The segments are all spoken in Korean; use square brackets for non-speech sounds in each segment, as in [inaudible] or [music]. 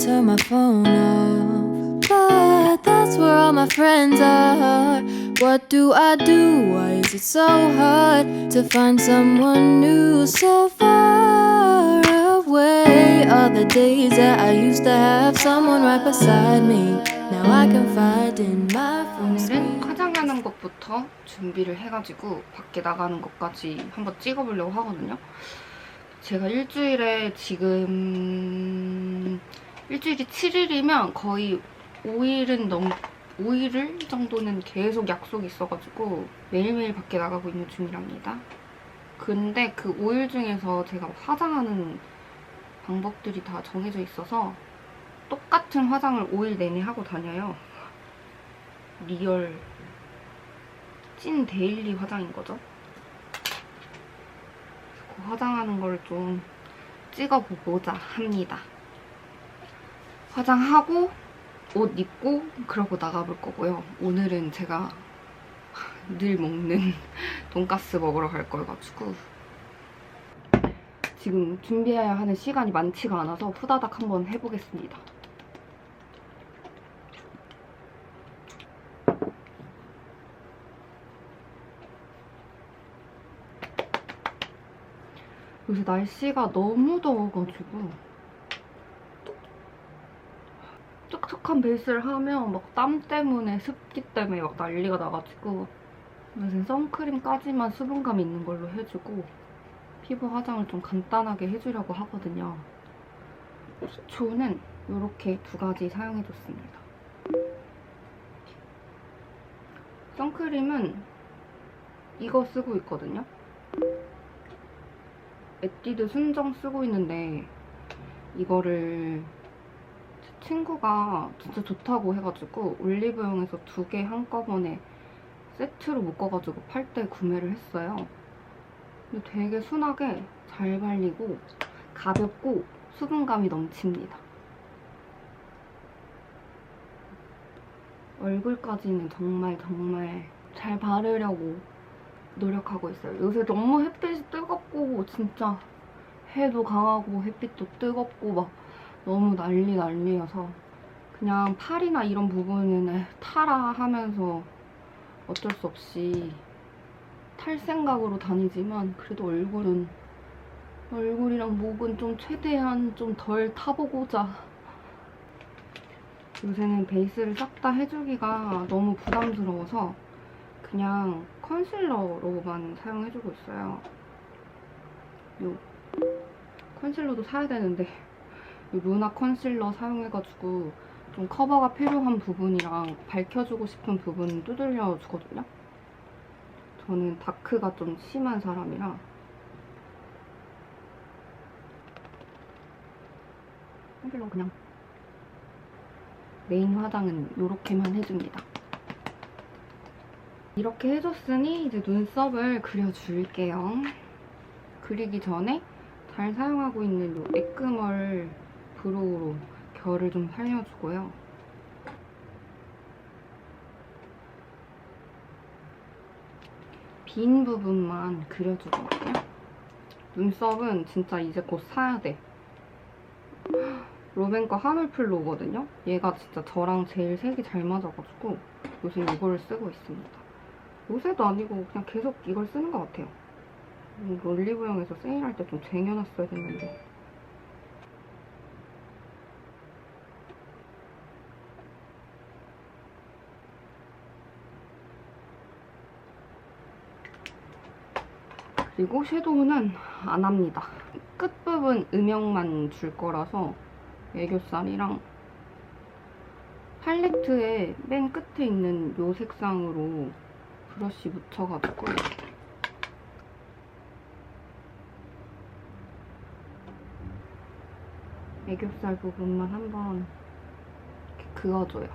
turn my phone off. But that's where all my friends are. What do I do? Why is it so hard to find someone new so far away? All the days that I used to have someone right beside me. Now I can find in my phone 오늘은 screen. 화장 하는 것부터 준비를 해가지고 밖에 나가는 것까지 한번 찍어보려고 하거든요. 제가 일주일에 지금 일주일이 7일이면 거의 5일은 넘 5일 정도는 계속 약속이 있어가지고 매일매일 밖에 나가고 있는 중이랍니다. 근데 그 5일 중에서 제가 화장하는 방법들이 다 정해져 있어서 똑같은 화장을 5일 내내 하고 다녀요. 리얼 찐 데일리 화장인 거죠. 그 화장하는 걸 좀 찍어보고자 합니다. 화장하고 옷 입고 그러고 나가볼 거고요. 오늘은 제가 [laughs] 늘 먹는 [laughs] 돈가스 먹으러 갈 거여가지고 지금 준비해야 하는 시간이 많지가 않아서 후다닥 한번 해보겠습니다. 요새 날씨가 너무 더워가지고 촉촉한 베이스를 하면 막 땀 때문에 습기 때문에 막 난리가 나가지고 요새 선크림까지만 수분감 있는 걸로 해주고 피부 화장을 좀 간단하게 해주려고 하거든요. 기초는 이렇게 두 가지 사용해줬습니다. 선크림은 이거 쓰고 있거든요. 에뛰드 순정 쓰고 있는데 이거를 제 친구가 진짜 좋다고 해가지고 올리브영에서 두 개 한꺼번에 세트로 묶어가지고 팔 때 구매를 했어요. 근데 되게 순하게 잘 발리고 가볍고 수분감이 넘칩니다. 얼굴까지는 정말 정말 잘 바르려고 노력하고 있어요. 요새 너무 햇빛이 뜨겁고 진짜 해도 강하고 햇빛도 뜨겁고 막 너무 난리 난리여서 그냥 팔이나 이런 부분은 에, 타라 하면서 어쩔 수 없이 탈 생각으로 다니지만 그래도 얼굴은 얼굴이랑 목은 좀 최대한 좀 덜 타보고자 요새는 베이스를 싹 다 해주기가 너무 부담스러워서 그냥 컨실러로만 사용해주고 있어요. 요 컨실러도 사야 되는데 요 루나 컨실러 사용해가지고 좀 커버가 필요한 부분이랑 밝혀주고 싶은 부분 두들려 주거든요. 저는 다크가 좀 심한 사람이라 컨실러 그냥 메인 화장은 이렇게만 해줍니다. 이렇게 해줬으니 이제 눈썹을 그려줄게요. 그리기 전에 잘 사용하고 있는 이 에크멀 브로우로 결을 좀 살려주고요. 빈 부분만 그려주거든요. 눈썹은 진짜 이제 곧 사야 돼. 로벤거 하늘플로거든요. 얘가 진짜 저랑 제일 색이 잘 맞아가지고 요새 이걸 쓰고 있습니다. 요새도 아니고 그냥 계속 이걸 쓰는 것 같아요. 음, 올리브영에서 세일할 때 좀 쟁여놨어야 됐는데. 그리고 섀도우는 안 합니다. 끝부분 음영만 줄 거라서 애교살이랑 팔레트의 맨 끝에 있는 요 색상으로 브러쉬 묻혀가지고 애교살 부분만 한번 그어줘요.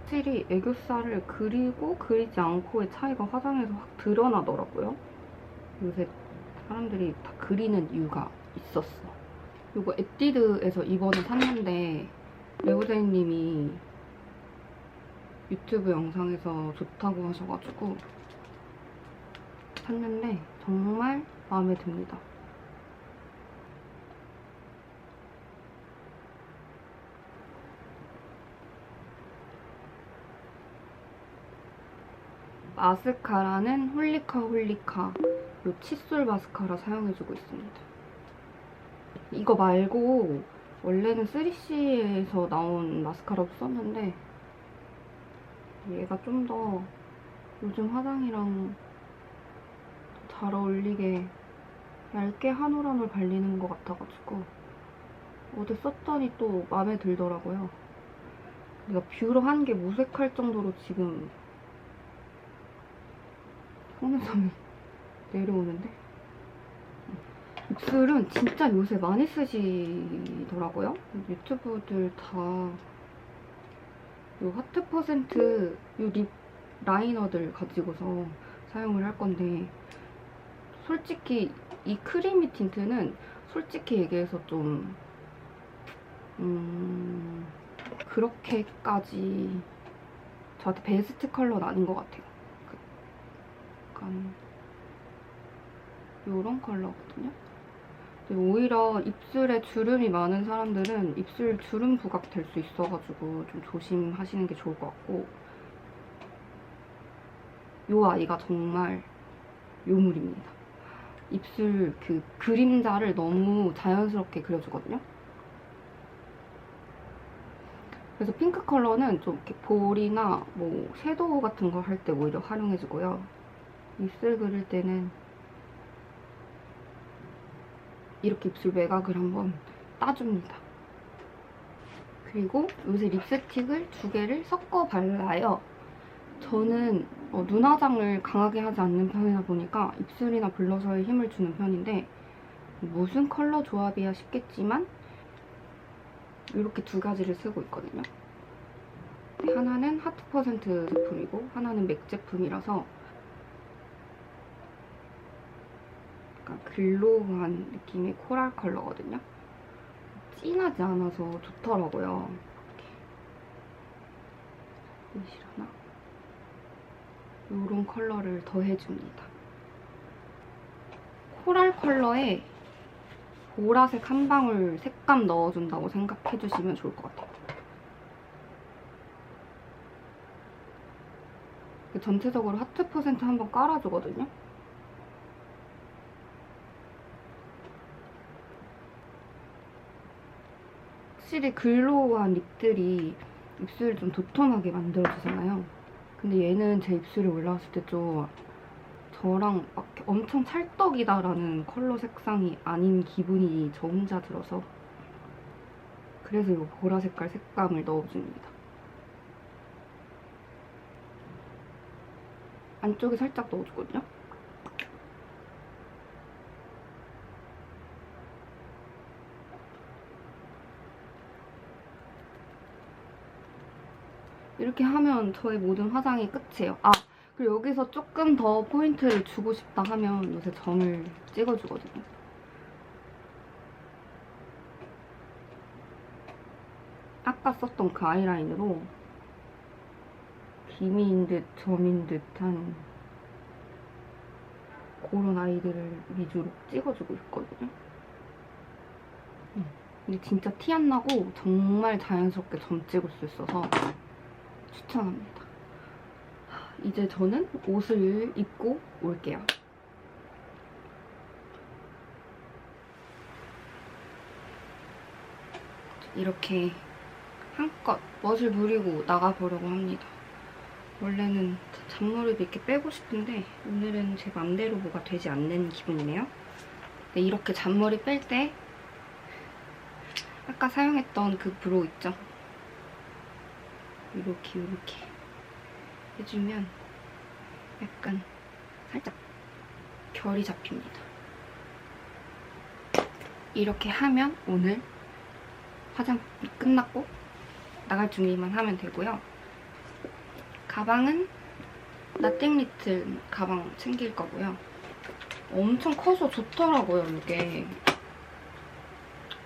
확실히 애교살을 그리고 그리지 않고의 차이가 화장에서 확 드러나더라고요. 요새 사람들이 다 그리는 이유가 있었어. 이거 에뛰드에서 이번에 샀는데 레오제이님이 유튜브 영상에서 좋다고 하셔가지고 샀는데 정말 마음에 듭니다. 마스카라는 홀리카 홀리카 요 칫솔 마스카라 사용해주고 있습니다. 이거 말고 원래는 3CE에서 나온 마스카라도 썼는데 얘가 좀 더 요즘 화장이랑 잘 어울리게 얇게 한 올 한 올 발리는 것 같아가지고 어제 썼더니 또 마음에 들더라고요. 내가 뷰러 한 게 무색할 정도로 지금 속눈썹이 내려오는데 입술은 진짜 요새 많이 쓰시더라고요. 유튜브들 다 요 하트 퍼센트 요 립 라이너들 가지고서 사용을 할 건데 솔직히 이 크리미 틴트는 솔직히 얘기해서 좀 음, 그렇게까지 저한테 베스트 컬러는 아닌 것 같아요. 그, 약간 요런 컬러거든요. 오히려 입술에 주름이 많은 사람들은 입술 주름 부각 될 수 있어가지고 좀 조심하시는 게 좋을 것 같고 요 아이가 정말 요물입니다. 입술 그 그림자를 너무 자연스럽게 그려주거든요. 그래서 핑크 컬러는 좀 이렇게 볼이나 뭐 섀도우 같은 거 할 때 오히려 활용해주고요. 입술 그릴 때는 이렇게 입술 매각을 한번 따줍니다. 그리고 요새 립스틱을 두 개를 섞어 발라요. 저는 어, 눈화장을 강하게 하지 않는 편이다 보니까 입술이나 블러셔에 힘을 주는 편인데 무슨 컬러 조합이야 싶겠지만 이렇게 두 가지를 쓰고 있거든요. 하나는 하트 퍼센트 제품이고 하나는 맥 제품이라서 약간 글로우한 느낌의 코랄 컬러거든요. 진하지 않아서 좋더라고요. 이렇게 보이시려나? 이런 컬러를 더해줍니다. 코랄 컬러에 보라색 한 방울 색감 넣어준다고 생각해주시면 좋을 것 같아요. 전체적으로 하트 퍼센트 한번 깔아주거든요. 확실히 글로우한 립들이 입술을 좀 도톰하게 만들어주잖아요. 근데 얘는 제 입술에 올라왔을 때 좀 저랑 막 엄청 찰떡이다라는 컬러 색상이 아닌 기분이 저 혼자 들어서 그래서 이 보라 색깔 색감을 넣어줍니다. 안쪽에 살짝 넣어주거든요. 이렇게 하면 저의 모든 화장이 끝이에요. 아, 그리고 여기서 조금 더 포인트를 주고 싶다 하면 요새 점을 찍어주거든요. 아까 썼던 그 아이라인으로 기미인 듯 점인 듯한 그런 아이들을 위주로 찍어주고 있거든요. 음, 근데 진짜 티 안 나고 정말 자연스럽게 점 찍을 수 있어서 추천합니다. 이제 저는 옷을 입고 올게요. 이렇게 한껏 멋을 부리고 나가보려고 합니다. 원래는 잔머리도 이렇게 빼고 싶은데 오늘은 제 맘대로 뭐가 되지 않는 기분이네요. 근데 이렇게 잔머리 뺄 때 아까 사용했던 그 브로우 있죠? 이렇게 이렇게 해주면 약간 살짝 결이 잡힙니다. 이렇게 하면 오늘 화장 끝났고 나갈 준비만 하면 되고요. 가방은 나띵 리틀 가방 챙길 거고요. 엄청 커서 좋더라고요, 이게.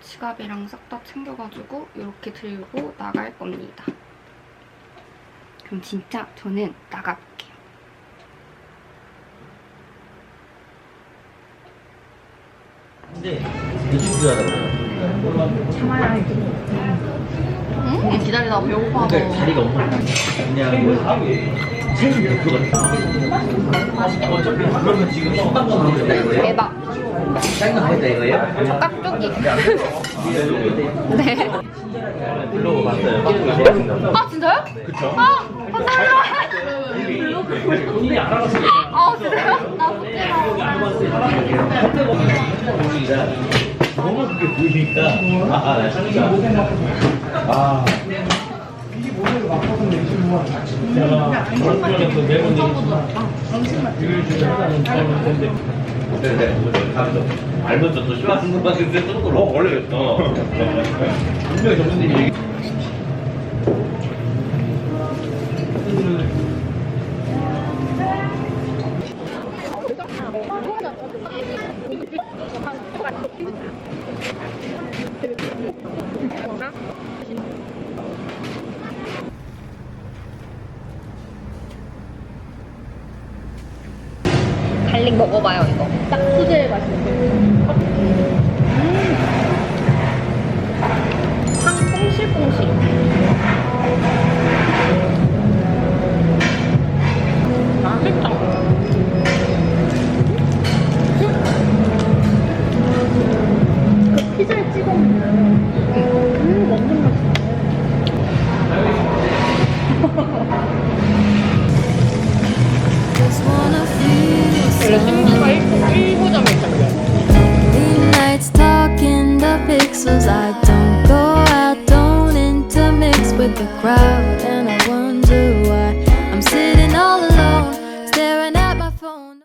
지갑이랑 싹 다 챙겨가지고 이렇게 들고 나갈 겁니다. 그럼 진짜 저는 나가볼게요. 근데 유튜브 하다가 응? 기다리다가 배고파서 근데 자리가 엄청 그냥 뭐 체중 목표가 어차피 그러면 지금 식당 가면 된다 이거예요? 대박 짱나 하겠다 이거예요? 깍두기 [laughs] 네. 블로그 봤어요 아 진짜요? 그쵸? 아 감사합니다 본인이 알아봤어요 아 진짜요? 나 너무 그게 보이니까 아나 진짜 아 알면서 또 싫어하는 것만 근데 또 그런 거 원래겠어. 분명히 전문들이 얘기 먹어봐요 이거. 딱 수제 맛인데 음. 향 뽕실뽕실. 맛있다. 그 피자에 찍어 먹는